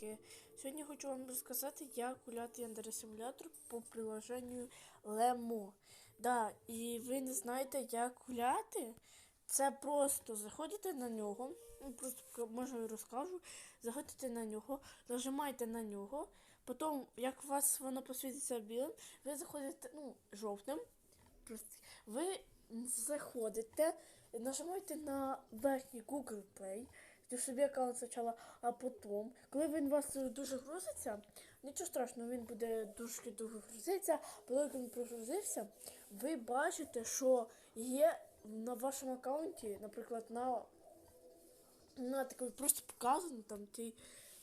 подобайки. Сьогодні хочу вам розказати, як гуляти андерсимулятор по приложенню Lemo. Да, і ви не знаєте, як гуляти? Це просто заходите на нього, ну просто може розкажу. Заходите на нього, нажимаєте на нього, потім, як у вас воно посвітиться білим, ви заходите ну, жовтим. Ви заходите, нажимаєте на верхній Google Play, ти собі аккаунт спочатку, а потім, коли він у вас дуже грузиться, нічого страшного, він буде дуже довго грузитися, коли він прогрузився, ви бачите, що є на вашому аккаунті, наприклад, на, на такий просто показано там ти.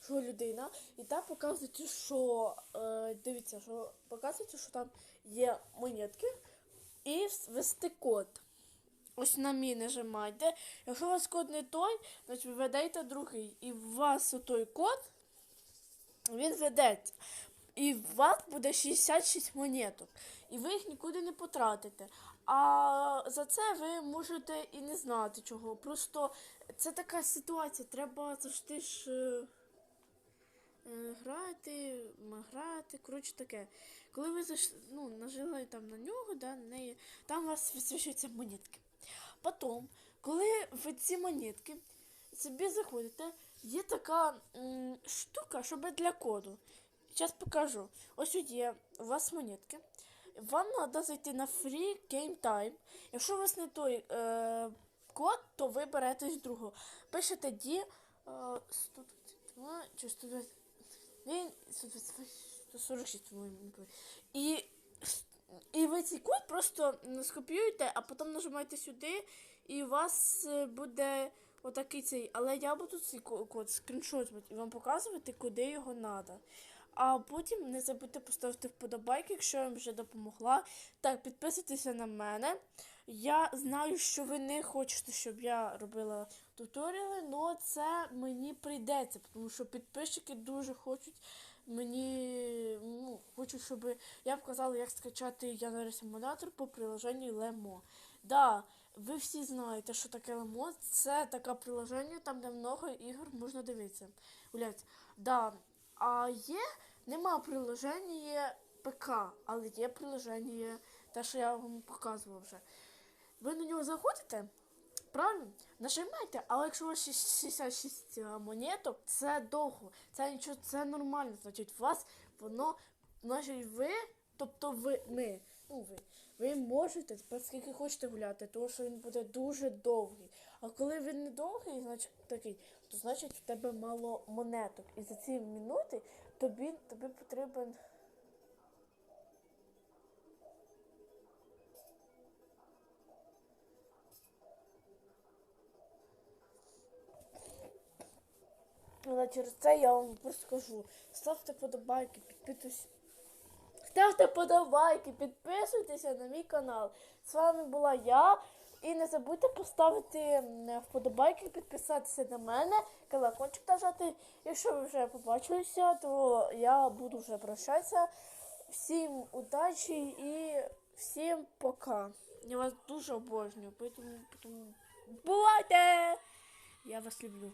Що людина, і там показується, що е, дивіться, що показується, що там є монетки, і ввести код. Ось на мій нажимайте. Якщо у вас код не той, значить ви ведете другий. І у вас той код, він ведеться. І у вас буде 66 монеток. І ви їх нікуди не потратите. А за це ви можете і не знати чого. Просто це така ситуація. Треба завжди ж. е, е, Грати, грати, коротше таке. Коли ви зайш... ну, нажили там на нього, да, на неї, там у вас висвічуються монетки. Потім, коли ви ці монетки собі заходите, є така м, штука, щоб для коду. Зараз покажу. Ось тут є у вас монетки. Вам треба зайти на Free Game Time. Якщо у вас не той е, код, то ви берете з другого. Пишете D е, 122 чи 120. Він 146, по-моєму. І, і ви цей код просто скопіюєте, а потім нажимаєте сюди, і у вас е, буде отакий цей. Але я буду цей код скріншотувати і вам показувати, куди його треба. А потім не забудьте поставити вподобайки, якщо я вам вже допомогла. Так, підписуйтеся на мене. Я знаю, що ви не хочете, щоб я робила туторіали, але це мені прийдеться, тому що підписчики дуже хочуть мені ну, хочуть, щоб я показала, як скачати Январь симулятор по приложенню Lemo. Да, ви всі знаєте, що таке Lemo. Це таке приложення, там де много ігор можна дивитися. Гуляти. Да. А є, нема приложення, ПК, але є приложення, те, що я вам показував вже. Ви на нього заходите, правильно? Нажимайте, але якщо у вас 66 монеток, це довго. Це нічого, це нормально. Значить, у вас воно, значить, ви, тобто ви, ми, ну ви, ви можете тепер скільки хочете гуляти, тому що він буде дуже довгий. А коли він не довгий, значить такий, то значить в тебе мало монеток. І за ці минути тобі, тобі потрібен. Але через це я вам просто скажу. Ставте подобайки, підписуйтесь. Ставте подобайки, підписуйтеся на мій канал. З вами була я. І не забудьте поставити вподобайки, підписатися на мене, колокольчик нажати. Якщо ви вже побачилися, то я буду вже прощатися. Всім удачі і всім пока. Я вас дуже обожнюю, поэтому бувайте! Я вас люблю.